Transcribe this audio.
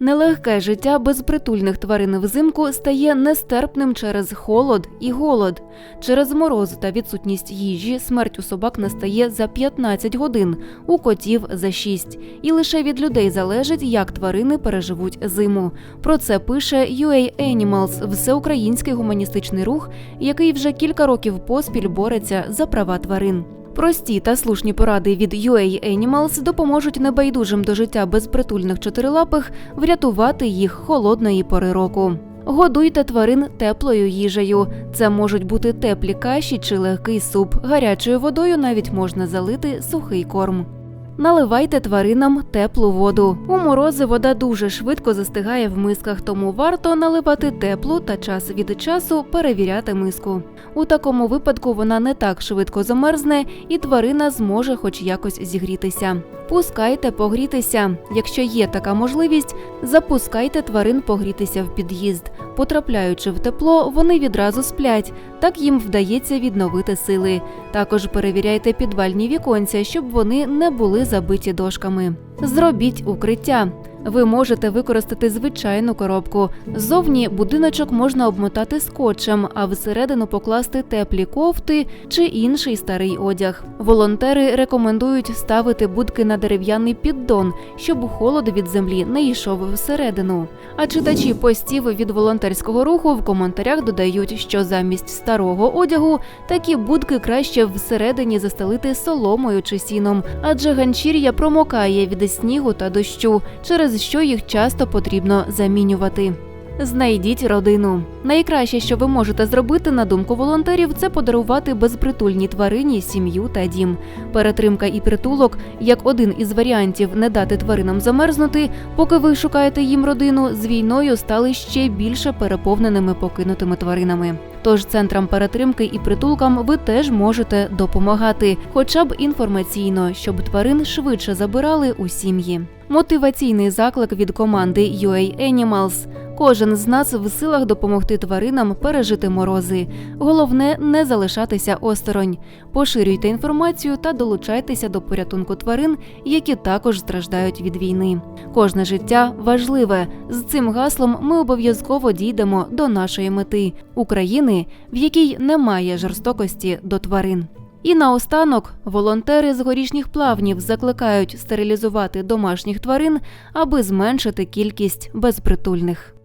Нелегке життя безпритульних тварин взимку стає нестерпним через холод і голод. Через мороз та відсутність їжі смерть у собак настає за 15 годин, у котів за 6. І лише від людей залежить, як тварини переживуть зиму. Про це пише UA Animals – всеукраїнський гуманістичний рух, який вже кілька років поспіль бореться за права тварин. Прості та слушні поради від UA Animals допоможуть небайдужим до життя безпритульних чотирилапих врятувати їх холодної пори року. Годуйте тварин теплою їжею. Це можуть бути теплі каші чи легкий суп. Гарячою водою навіть можна залити сухий корм. Наливайте тваринам теплу воду. У морози вода дуже швидко застигає в мисках, тому варто наливати теплу та час від часу перевіряти миску. У такому випадку вона не так швидко замерзне і тварина зможе хоч якось зігрітися. Пускайте погрітися. Якщо є така можливість, запускайте тварин погрітися в під'їзд. Потрапляючи в тепло, вони відразу сплять. Так їм вдається відновити сили. Також перевіряйте підвальні віконця, щоб вони не були забиті дошками. Зробіть укриття. Ви можете використати звичайну коробку. Ззовні будиночок можна обмотати скотчем, а всередину покласти теплі кофти чи інший старий одяг. Волонтери рекомендують ставити будки на дерев'яний піддон, щоб холод від землі не йшов всередину. А читачі постів від волонтерського руху в коментарях додають, що замість старого одягу такі будки краще всередині застелити соломою чи сіном, адже ганчір'я промокає від снігу та дощу, через що їх часто потрібно замінювати. Знайдіть родину. Найкраще, що ви можете зробити, на думку волонтерів, це подарувати безпритульній тварині сім'ю та дім. Перетримка і притулок як один із варіантів не дати тваринам замерзнути, поки ви шукаєте їм родину, з війною стали ще більше переповненими покинутими тваринами. Тож центрам перетримки і притулкам ви теж можете допомагати, хоча б інформаційно, щоб тварин швидше забирали у сім'ї. Мотиваційний заклик від команди UA Animals. Кожен з нас в силах допомогти тваринам пережити морози. Головне не залишатися осторонь. Поширюйте інформацію та долучайтеся до порятунку тварин, які також страждають від війни. Кожне життя важливе. З цим гаслом ми обов'язково дійдемо до нашої мети України, в якій немає жорстокості до тварин. І наостанок волонтери з горішніх плавнів закликають стерилізувати домашніх тварин, аби зменшити кількість безпритульних.